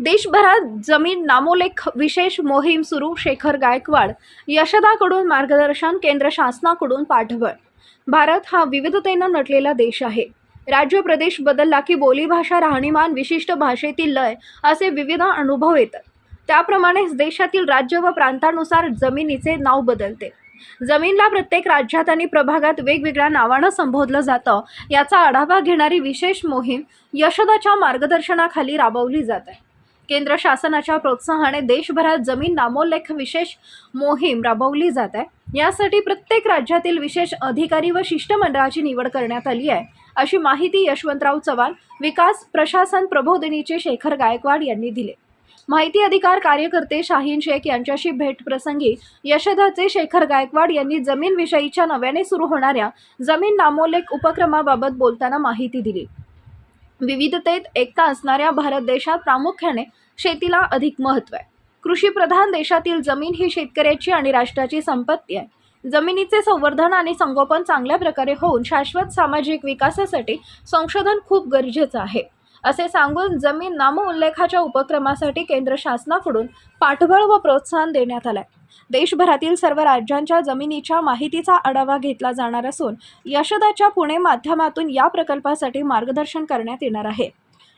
देशभरात जमीन नामोलेख विशेष मोहीम सुरू शेखर गायकवाड यशदाकडून मार्गदर्शन केंद्र शासनाकडून पाठबळ. भारत हा विविधतेनं नटलेला देश आहे. राज्य प्रदेश बदलला की बोलीभाषा राहणीमान विशिष्ट भाषेतील लय असे विविध अनुभव येतात. त्याप्रमाणेच देशातील राज्य व प्रांतानुसार जमिनीचे नाव बदलते. जमीनला प्रत्येक राज्यात आणि प्रभागात वेगवेगळ्या नावानं संबोधलं जातं याचा आढावा घेणारी विशेष मोहीम यशदाच्या मार्गदर्शनाखाली राबवली जात. आहे केंद्र शासनाच्या प्रोत्साहाने देशभरात जमीन नामोल्लेख विशेष मोहीम राबवली जात आहे. यासाठी प्रत्येक राज्यातील विशेष अधिकारी व शिष्टमंडळाची निवड करण्यात आली आहे. अशी माहिती यशवंतराव चव्हाण विकास प्रशासन प्रबोधिनीचे शेखर गायकवाड यांनी दिले. माहिती अधिकार कार्यकर्ते शाहीन शेख यांच्याशी भेट प्रसंगी यशदाचे शेखर गायकवाड यांनी जमीन विषयीच्या नव्याने सुरू होणाऱ्या जमीन नामोल्लेख उपक्रमाबाबत बोलताना माहिती दिली. विविधतेत एकता असणाऱ्या भारत देशात प्रामुख्याने शेतीला अधिक महत्त्व आहे. कृषीप्रधान देशातील जमीन ही शेतकऱ्याची आणि राष्ट्राची संपत्ती आहे. जमिनीचे संवर्धन आणि संगोपन चांगल्या प्रकारे होऊन शाश्वत सामाजिक विकासासाठी संशोधन खूप गरजेचं आहे. असे सांगून जमीन नामोल्लेखाच्या उपक्रमासाठी केंद्र शासनाकडून पाठबळ व प्रोत्साहन देण्यात आलं आहे देशभरातील सर्व राज्यांच्या जमिनीच्या माहितीचा आढावा घेतला जाणार असून यशदाच्या पुणे माध्यमातून या प्रकल्पासाठी मार्गदर्शन करण्यात येणार आहे.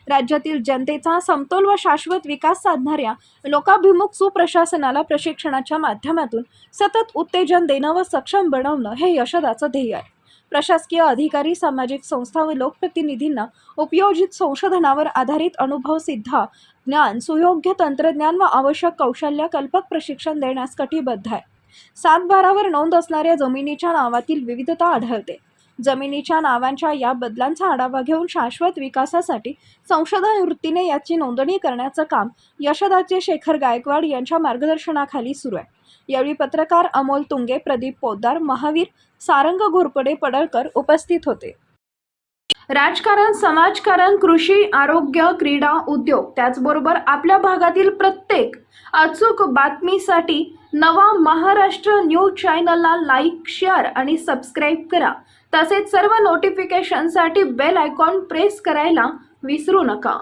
राज्यातील जनतेचा समतोल व शाश्वत विकास साधणाऱ्या लोकाभिमुख सुप्रशासनाला प्रशिक्षणाच्या माध्यमातून सतत उत्तेजन देणं व सक्षम बनवणं हे यशदाचं ध्येय आहे. प्रशासकीय अधिकारी सामाजिक संस्था व लोकप्रतिनिधींना उपयोजित संशोधनावर आधारित अनुभव सिद्ध ज्ञान सुयोग्य तंत्रज्ञान व आवश्यक कौशल्य कल्पक प्रशिक्षण देण्यास कटिबद्ध आहे. सात बारावर नोंद असणाऱ्या जमिनीच्या नावातील विविधता आढळते. जमिनीच्या नावांच्या या बदलांचा आढावा घेऊन शाश्वत विकासासाठी संशोधन वृत्तीने याची नोंदणी करण्याचं काम यशदाचे शेखर गायकवाड यांच्या मार्गदर्शनाखाली सुरू आहे. यावेळी पत्रकार अमोल तुंगे प्रदीप पोद्दार महावीर सारंग घोरपडे पडळकर उपस्थित होते. राजकारण समाजकारण कृषी आरोग्य क्रीडा उद्योग त्याचबरोबर आपल्या भागातील प्रत्येक अचूक बातमीसाठी नवा महाराष्ट्र न्यूज चॅनलला लाईक शेअर आणि सबस्क्राईब करा. तसेच सर्व नोटिफिकेशनसाठी बेल आयकॉन प्रेस करायला विसरू नका.